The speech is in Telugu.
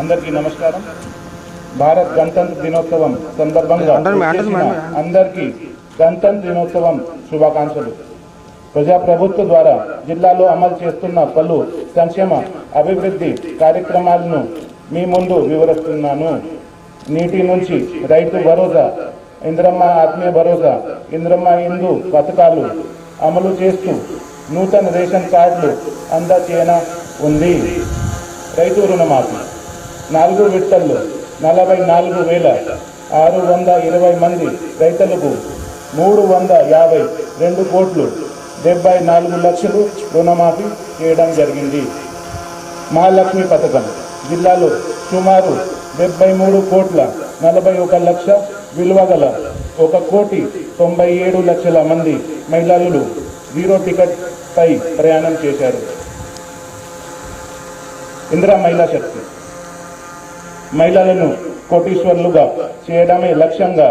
అందరికీ నమస్కారం. భారత్ గణతంత్ర దినోత్సవం సందర్భంగా అందరికీ గణతంత్ర దినోత్సవం శుభాకాంక్షలు. ప్రజాప్రభుత్వ ద్వారా జిల్లాలో అమలు చేస్తున్న పలు సంక్షేమ అభివృద్ధి కార్యక్రమాలను మీ ముందు వివరిస్తున్నాను. నీటి నుంచి రైతు భరోసా ఇంద్రమ్మ ఆత్మీయ భరోసా ఇంద్రమ్మ హిందూ పథకాలు అమలు చేస్తూ నూతన రేషన్ కార్డులు అందచేయన ఉంది. రైతు రుణమాఫీ. నాలుగు విడతల్లో నలభై నాలుగు వేల ఆరు వంద ఇరవై మంది రైతులకు మూడు వంద యాభై రెండు కోట్లు డెబ్బై నాలుగు లక్షలు రుణమాఫీ చేయడం జరిగింది. మహాలక్ష్మి పథకం జిల్లాలో సుమారు డెబ్బై మూడు కోట్ల నలభై ఒక లక్ష విలువ గల ఒక కోటి తొంభై ఏడు లక్షల మంది మహిళలు జీరో టికెట్ పై ప్రయాణం చేశారు. ఇందిరా మహిళా శక్తి మహిళలను కోటీశ్వర్లుగా చేయడమే లక్ష్యంగా